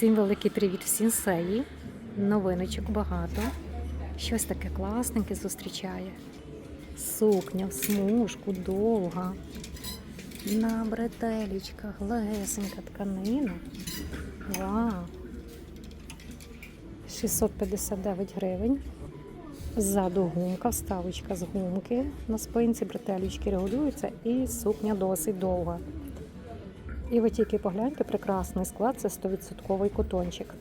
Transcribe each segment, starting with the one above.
Всім великий привіт в Сінсеї. Новиночок багато. Щось таке класненьке зустрічає. Сукня в смужку, довга. На бретелічках, легесенька тканина. Вау! 659 гривень. Ззаду гумка, вставочка з гумки. На спинці бретелічки регулюються і сукня досить довга. І ви тільки погляньте, прекрасний склад це 100% котончик.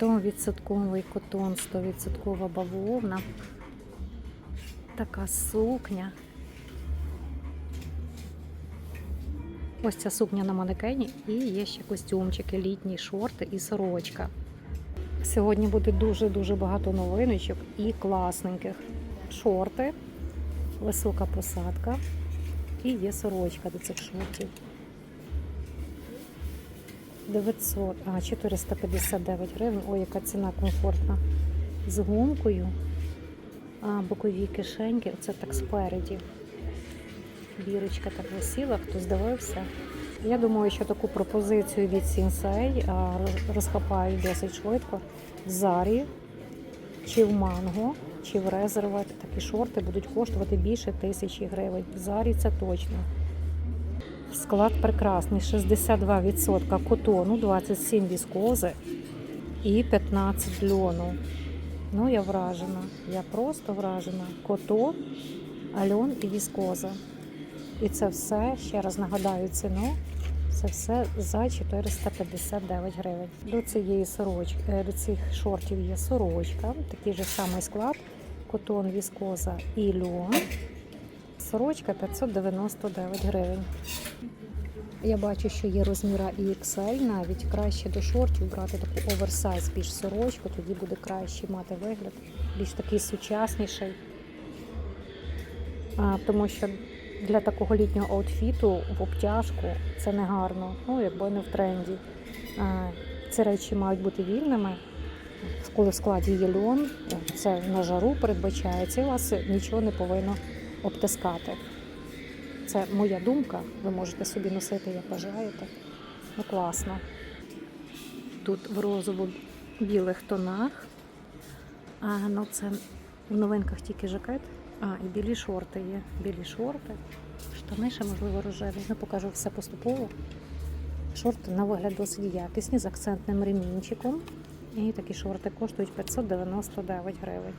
100% котон, 100% бавовна. Така сукня. Ось ця сукня на манекені і є ще костюмчики, літні шорти і сорочка. Сьогодні буде дуже-дуже багато новиночок і класненьких. Шорти, висока посадка і є сорочка до цих шортів. 900, а 459 гривень. Ой, яка ціна комфортна. З гумкою. А бокові кишеньки, оце так спереді. Бірочка так висіла, хто здивився. Я думаю, що таку пропозицію від Сінсей розхапають досить швидко. В Зарі, чи в Манго, чи в Резервет. Такі шорти будуть коштувати більше тисячі гривень. В Зарі це точно. Склад прекрасний: 62% котону, 27 віскози і 15 льону. Ну, я вражена. Я просто вражена. Котон, альон і віскоза. І це все, ще раз нагадаю ціну. Це все за 459 гривень. До цієї сорочки, е, до цих шортів є сорочка, такий же самий склад, котон, віскоза і льон. Сорочка 599 гривень. Я бачу, що є розміра і XL, навіть краще до шортів брати таку оверсайз більш сорочку, тоді буде краще мати вигляд, більш такий сучасніший. А, тому що для такого літнього аутфіту в обтяжку це не гарно, ну якби не в тренді. А, ці речі мають бути вільними. Коли в складі є льон, це на жару передбачається, і вас нічого не повинно обтискати. Це моя думка, ви можете собі носити, як бажаєте. Ну, класно. Тут в розово-білих тонах. А, ну це в новинках тільки жакет. А, і білі шорти є. Білі шорти, штани ще, можливо, рожеві. Я покажу все поступово. Шорти на вигляд досить якісні з акцентним ремінчиком. І такі шорти коштують 599 гривень.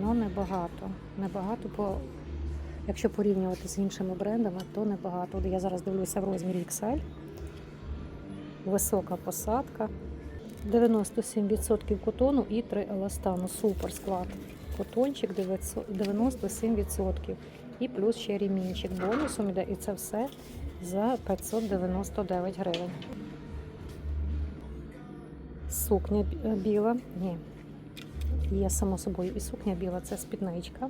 Ну, небагато. Небагато, бо якщо порівнювати з іншими брендами, то небагато. Я зараз дивлюся в розмірі XL. Висока посадка. 97% котону і 3 еластану. Супер склад. Котончик 97%. І плюс ще ремінчик бонусом іде. І це все за 599 гривень. Сукня біла. Ні. Є само собою і сукня біла, це спідничка.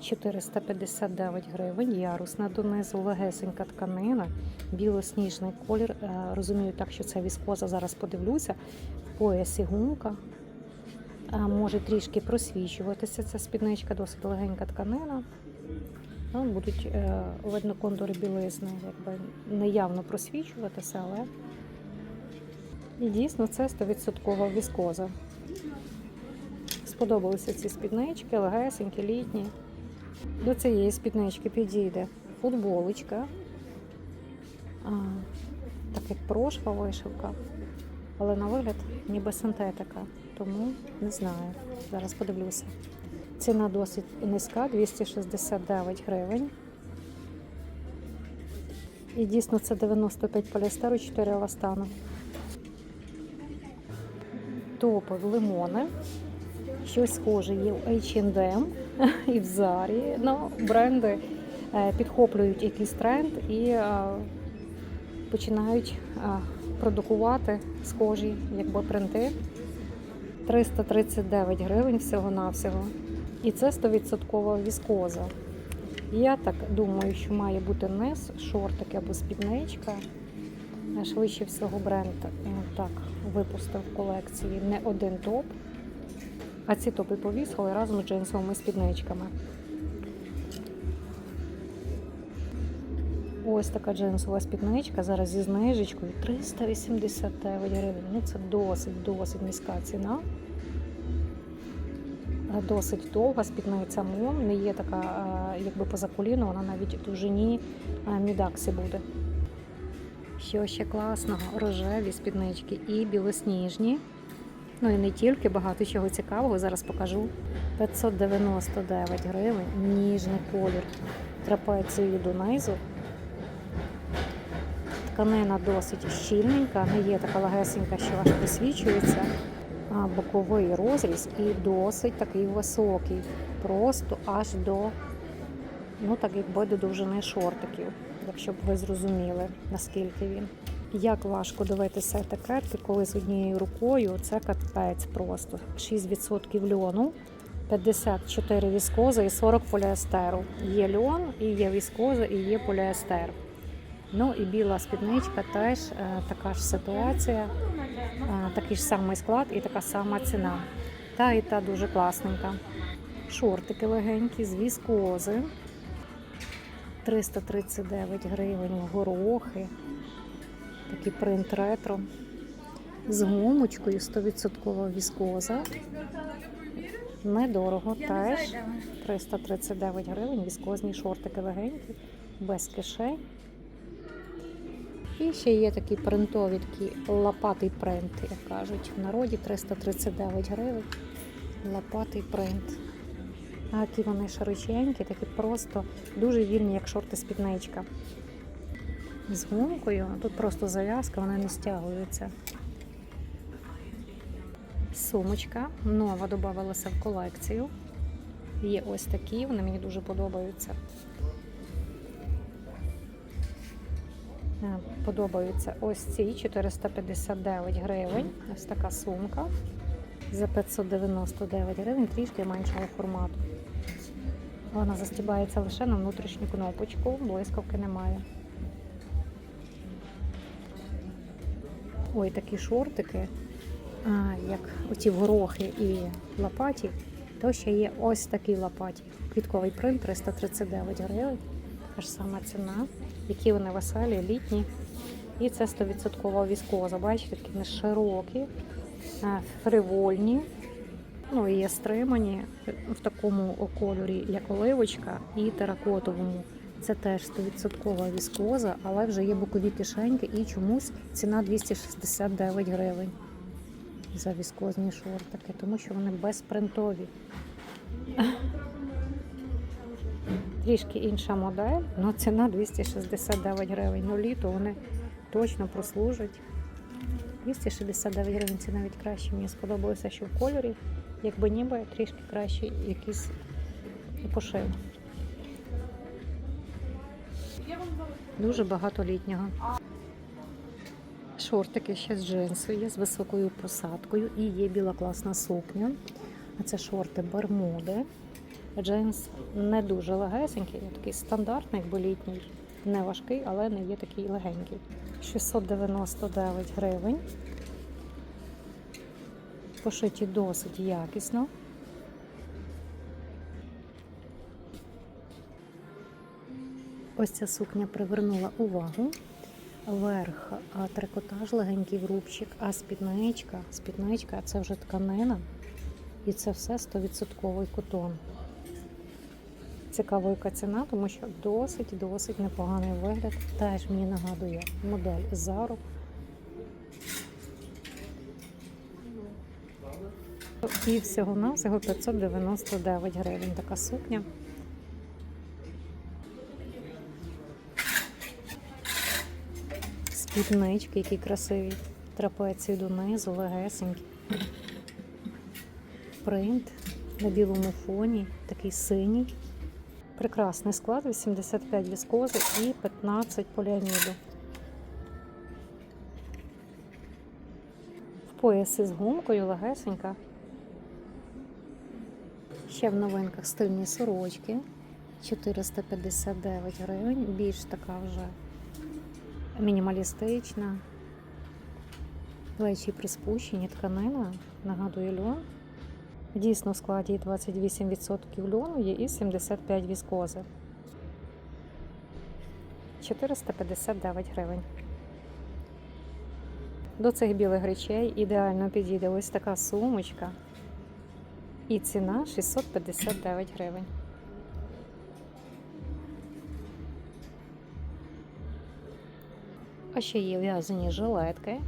459 гривень, ярусна донизу, легесенька тканина, білосніжний колір. Е, Розумію так, що це віскоза, зараз подивлюся. В поясі гумка. Е, Може трішки просвічуватися ця спідничка, досить легенька тканина. Ну, Будуть е, видно контури білизни, якби неявно просвічуватися, але і дійсно це 100% віскоза. Сподобалися ці спіднички, легесенькі, літні. До цієї спіднички підійде футболочка, так як прошва вишивка, але на вигляд ніби синтетика, тому не знаю. Зараз подивлюся. Ціна досить низька 269 гривень. І дійсно це 95 поліестеру, 4 еластану. Топи в лимони. Щось схоже є в H&M і в Зарі. Ну, бренди е, підхоплюють якийсь тренд і е, починають е, продукувати схожі якби принти. 339 гривень всього-навсього. І це 100% віскоза. Я так думаю, що має бути низ, шортик або спідничка. Швидше всього бренд так випустив в колекції не один топ. А ці топи повісили разом з джинсовими спідничками. ось така джинсова спідничка зараз зі знижечкою 389 гривень. Ну це досить, досить низька ціна. Досить довга спідниця мон, не є така, е, якби поза коліно, вона навіть у довжині е, мідаксі буде. Що ще класного? Рожеві спіднички і білосніжні. Ну і не тільки, багато чого цікавого. Зараз покажу. 599 гривень, ніжний колір трапецію донизу. Тканина досить щільненька, не є така легесенька, що аж присвічується. Боковий розріз і досить такий високий, просто аж до, ну так якби до довжини шортиків, якщо б ви зрозуміли, наскільки він. Як важко дивитися етикетки, коли з однією рукою це капець просто. 6% льону, 54 віскоза і 40 поліестеру. Є льон, і є віскоза, і є поліестер. Ну і біла спідничка теж е, така ж ситуація, е, такий ж самий склад і така сама ціна. Та і та дуже класненька. Шортики легенькі з віскози. 339 гривень горохи. Такий принт ретро. З гумочкою 100% віскоза. Недорого теж. 339 гривень, віскозні шортики легенькі, без кишень. І ще є такі принтові, такі лопатий принт, як кажуть. В народі 339 гривень. Лопатий принт. А які вони широченькі, такі просто дуже вільні, як шорти спідничка. З гумкою. Тут просто зав'язка, вона не стягується. Сумочка нова додавалася в колекцію. Є ось такі, вони мені дуже подобаються. Е, Подобаються ось ці 459 гривень. Ось така сумка за 599 гривень, трішки меншого формату. Вона застібається лише на внутрішню кнопочку, блискавки немає. Ой, такі шортики, а, як оці горохи і лопаті, то ще є ось такі лопаті. Квітковий принт 339 гривень. Та ж сама ціна, які вони веселі, літні. І це 100% віскоза. Бачите, такі вони широкі, фривольні. Ну і стримані в такому кольорі, як оливочка, і теракотовому. Це теж 100% віскоза, але вже є бокові кишеньки і чомусь ціна 269 гривень за віскозні шортики, тому що вони безпринтові. Трішки інша модель, але ціна 269 гривень. Ну літо вони точно прослужать. 269 гривень це навіть краще. Мені сподобалося, що в кольорі, якби ніби трішки краще якийсь пошив. Дуже багато літнього. Шортики ще з джинсу є з високою посадкою і є біла класна сукня. А це шорти Бермуди. Джинс не дуже легесенький, такий стандартний, якби літній, не важкий, але не є такий легенький. 699 гривень. Пошиті досить якісно. Ось ця сукня привернула увагу. Верх трикотаж, легенький врубчик, а спідничка, спідничка це вже тканина. І це все 100% котон. Цікава яка ціна, тому що досить-досить непоганий вигляд. Теж мені нагадує модель Zara. І всього навсього 599 гривень така сукня. Спіднички, які красиві. Трапеції донизу, легесенькі. Принт на білому фоні, такий синій. Прекрасний склад, 85 віскози і 15 поліаміду. В поясі з гумкою легесенька. Ще в новинках стильні сорочки. 459 гривень, більш така вже мінімалістична. Плечі приспущені, тканина, нагадує льон. Дійсно, в складі 28% льону є і 75 віскози. 459 гривень. До цих білих речей ідеально підійде ось така сумочка. І ціна 659 гривень. А ще є в'язані жилетки.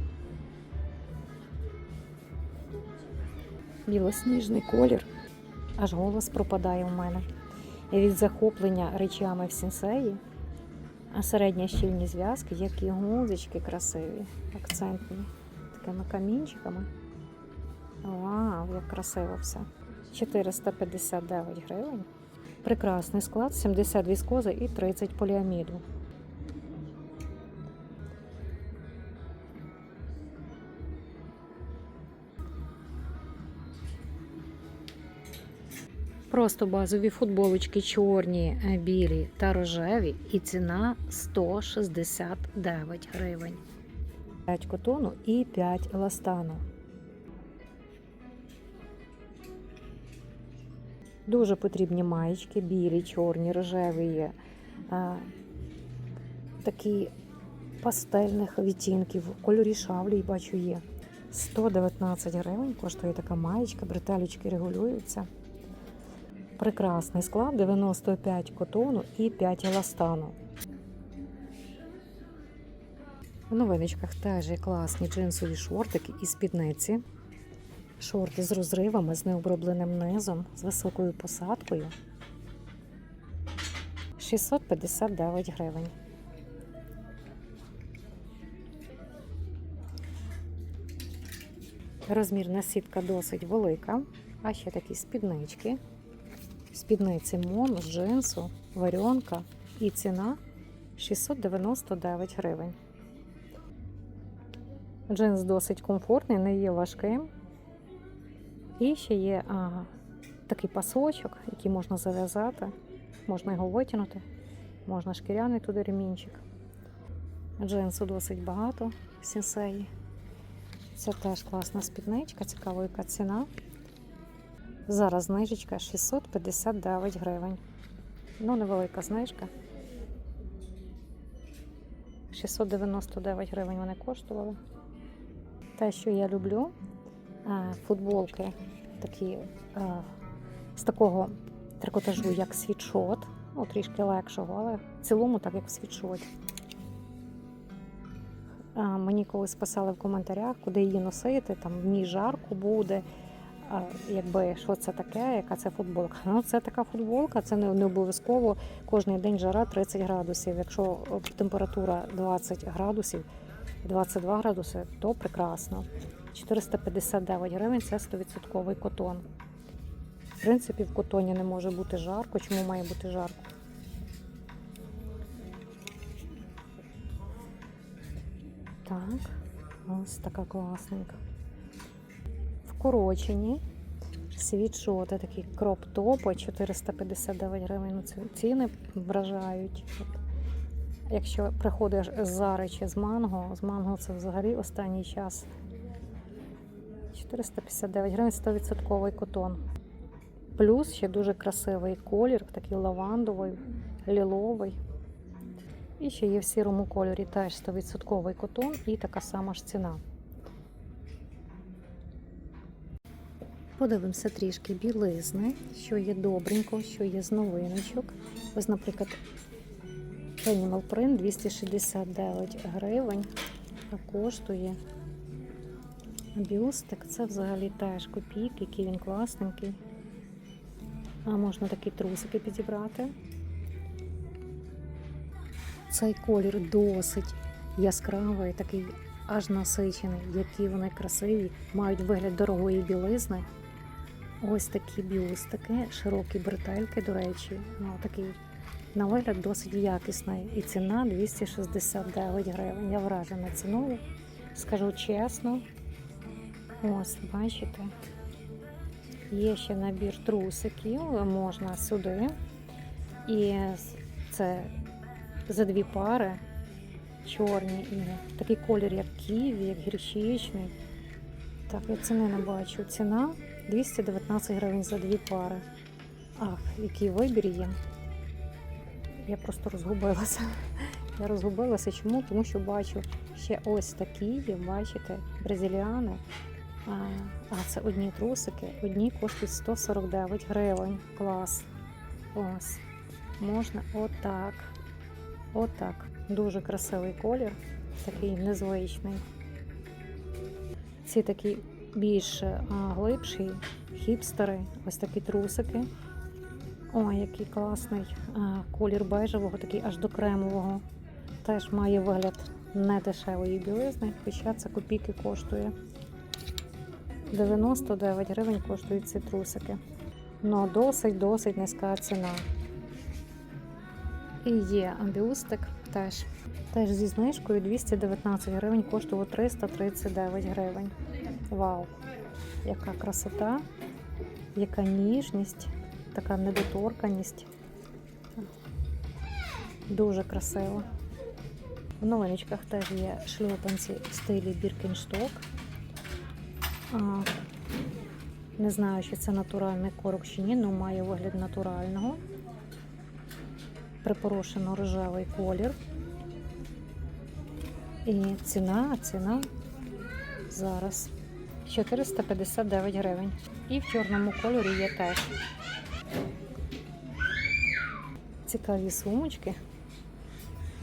Білосніжний колір. Аж голос пропадає у мене. Від захоплення речами в сінсеї. А середня щільні зв'язки, які гузочки красиві, акцентні, такими камінчиками. Вау, як красиво все. 459 гривень. Прекрасний склад, 70 віскози і 30 поліаміду. Просто базові футболочки чорні, е, білі та рожеві, і ціна 169 гривень. 5 котону і 5 еластану. Дуже потрібні маєчки, білі, чорні, рожеві є. Такі пастельних відтінків, кольорі шавлі, бачу, є. 119 гривень коштує така маєчка, бретелечки регулюються. Прекрасний склад, 95 котону і 5 еластану. В новиночках теж є класні джинсові шортики і спідниці. Шорти з розривами, з необробленим низом, з високою посадкою. 659 гривень. Розмірна сітка досить велика, а ще такі спіднички. Спідниці моно з джинсу, варіонка і ціна 699 гривень. Джинс досить комфортний, не є важким. І ще є а, такий пасочок, який можна зав'язати, можна його витягнути, можна шкіряний туди ремінчик. Джинсу досить багато сінсеї. Це теж класна спідничка, цікава яка ціна. Зараз знижечка 659 гривень. Ну, невелика знижка. 699 гривень вони коштували. Те, що я люблю, е, футболки такі е, з такого трикотажу, як світшот, ну, трішки легшого, але в цілому так, як в світшоті. Е, Мені колись писали в коментарях, куди її носити, там в ній жарко буде. Якби що це таке, яка це футболка. Ну, це така футболка, це не, обов'язково кожен день жара 30 градусів. Якщо температура 20 градусів, 22 градуси, то прекрасно. 459 гривень це 100% котон. В принципі, в котоні не може бути жарко. Чому має бути жарко? Так, ось така класненька вкорочені. Світшоти, такі кроп-топи 459 гривень. Ну, ціни вражають. Якщо приходиш з Зари чи з манго, з манго це взагалі останній час. 459 гривень 100% котон. Плюс ще дуже красивий колір, такий лавандовий, ліловий. І ще є в сірому кольорі теж 100% котон і така сама ж ціна. Подивимося трішки білизни, що є добренько, що є з новиночок. Ось, наприклад, Animal Print 269 гривень а коштує. Бюстик це взагалі теж копійки, який він класненький. А можна такі трусики підібрати. Цей колір досить яскравий, такий аж насичений, які вони красиві, мають вигляд дорогої білизни. Ось такі бюстики, широкі бретельки, до речі, ну такий на вигляд досить якісний. І ціна 269 гривень. Я вражена ціною. Скажу чесно. Ось, бачите. Є ще набір трусиків, можна сюди. І це за дві пари чорні і такий колір, як ківі, як гірчичний. Так, я ціни не бачу. Ціна 219 гривень за дві пари. Ах, який вибір є. Я просто розгубилася. Я розгубилася. Чому? Тому що бачу ще ось такі, бачите, бразиліани. А, а це одні трусики. Одні коштують 149 гривень. Клас. Ось. Можна отак. Отак. Дуже красивий колір, такий незвичний. Ці такі більш а, глибші, хіпстери, ось такі трусики. Ой, який класний колір бежевого, такий аж до кремового. Теж має вигляд недешевої білизни, хоча це копійки коштує. 99 гривень коштують ці трусики. Ну, досить-досить низька ціна. І є бюстик теж. Теж зі знижкою 219 гривень коштував 339 гривень. Вау! Яка красота, яка ніжність, така недоторканість. Дуже красиво. В новиночках теж є шльопанці в стилі Біркеншток. А, Не знаю, чи це натуральний корок чи ні, але має вигляд натурального. Припорошено рожевий колір. І ціна, ціна зараз 459 гривень. І в чорному кольорі є теж. Цікаві сумочки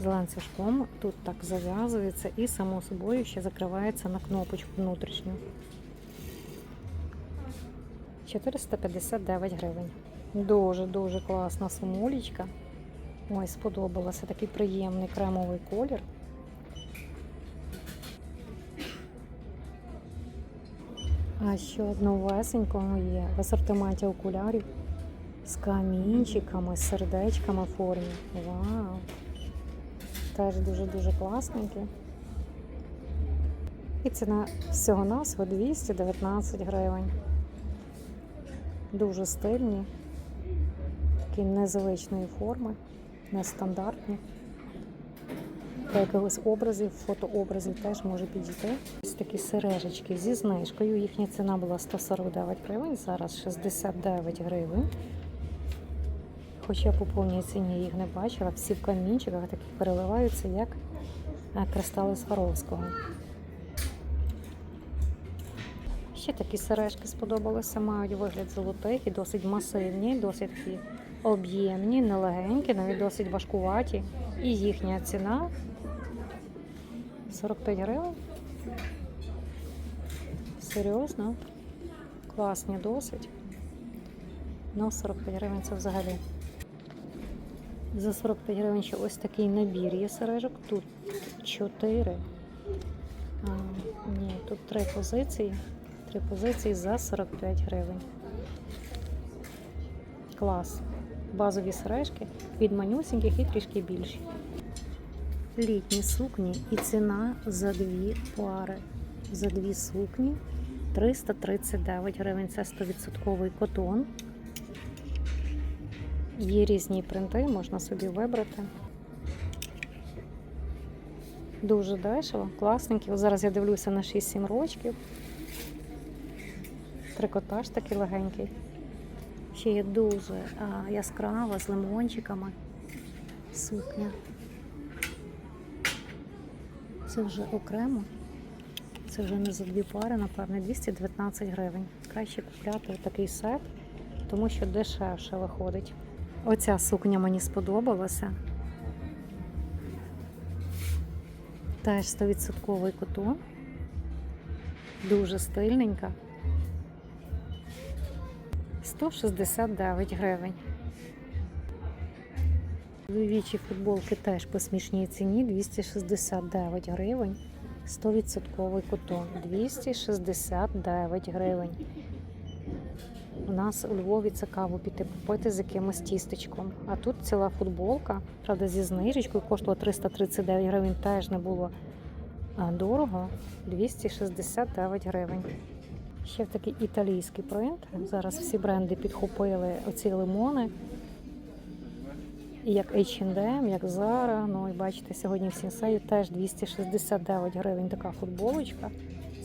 з ланцюжком. Тут так зав'язується і, само собою, ще закривається на кнопочку внутрішню. 459 гривень. Дуже-дуже класна сумулечка. Ой, сподобалося такий приємний кремовий колір. А ще новесенького є в асортименті окулярів з камінчиками, з сердечками в формі. Вау! Теж дуже-дуже класненький. І ціна всього насво 219 гривень. Дуже стильні, такі незвичної форми, нестандартні. Для якихось образів, фотообразів теж може підійти. Такі сережечки зі знижкою. Їхня ціна була 149 гривень, зараз 69 гривень. Хоча по повній ціні їх не бачила, всі в камінчиках таких переливаються, як е, кристали Сваровського. Ще такі сережки сподобалися, мають вигляд золотих і досить масивні, досить такі об'ємні, нелегенькі, навіть досить важкуваті. І їхня ціна 45 гривень. Серйозно? Класні досить. Ну, 45 гривень це взагалі. За 45 гривень ще ось такий набір є сережок. Тут 4. А, ні, тут три позиції. Три позиції за 45 гривень. Клас. Базові сережки від манюсіньких і трішки більші. Літні сукні і ціна за дві пари. За дві сукні 339 гривень. Це 100% котон. Є різні принти, можна собі вибрати. Дуже дешево, класненькі. От Зараз я дивлюся на 6-7 рочків. Трикотаж такий легенький. Ще є дуже а, яскрава з лимончиками. Сукня. Це вже окремо. Це вже не за дві пари, напевне, 219 гривень. Краще купляти такий сет, тому що дешевше виходить. Оця сукня мені сподобалася. Теж 100% котон. Дуже стильненька. 169 гривень. Вівічі футболки теж по смішній ціні 269 гривень. 100% котон 269 гривень. У нас у Львові це каву піти попити з якимось тістечком. А тут ціла футболка, правда, зі знижечкою коштувала 339 гривень, теж не було дорого. 269 гривень. Ще такий італійський принт. Зараз всі бренди підхопили оці лимони. І як H&M, як Zara. Ну і бачите, сьогодні в Сінсеї теж 269 гривень така футболочка.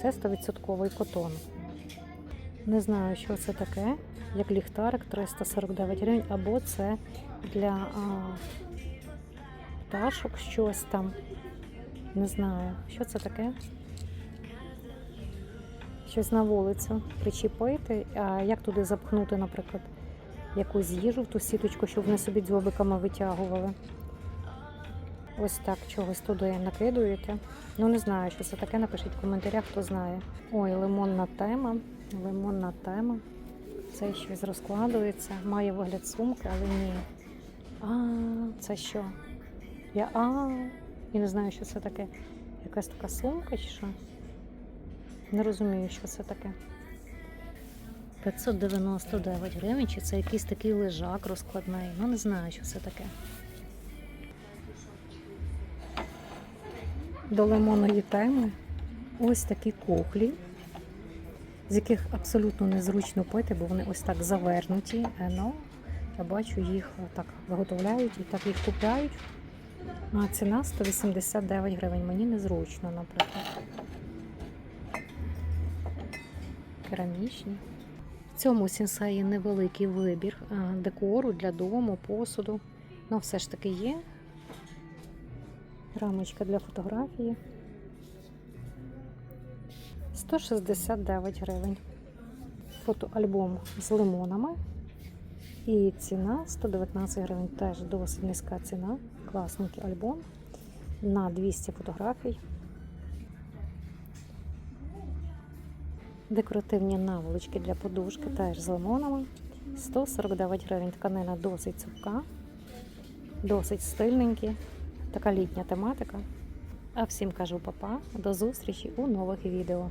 Це 100% котон. Не знаю, що це таке, як ліхтарик 349 гривень, або це для а, пташок, щось там. Не знаю, що це таке. Щось на вулицю причепити, а як туди запхнути, наприклад, якусь їжу в ту сіточку, щоб вони собі дзьобиками витягували. Ось так чогось туди накидуєте. Ну не знаю, що це таке. Напишіть в коментарях, хто знає. Ой, лимонна тема. Лимонна тема. Це щось розкладується. Має вигляд сумки, але ні. А, це що? Я а і не знаю, що це таке. Якась така сумка чи що? Не розумію, що це таке. 599 гривень, чи це якийсь такий лежак розкладний. Ну не знаю, що це таке. До лимонної теми ось такі кухлі, з яких абсолютно незручно пити, бо вони ось так завернуті. Ну, я бачу, їх так виготовляють і так їх купляють. А ціна 189 гривень. Мені незручно, наприклад. Керамічні. В цьому сінсаї невеликий вибір е, декору для дому, посуду. Ну, все ж таки є. Рамочка для фотографії. 169 гривень. Фотоальбом з лимонами. І ціна 119 гривень. Теж досить низька ціна. Класненький альбом на 200 фотографій. Декоративні наволочки для подушки теж з лимонами. 149 гривень. Тканина досить цупка, досить стильненькі. Така літня тематика. А всім кажу папа, до зустрічі у нових відео.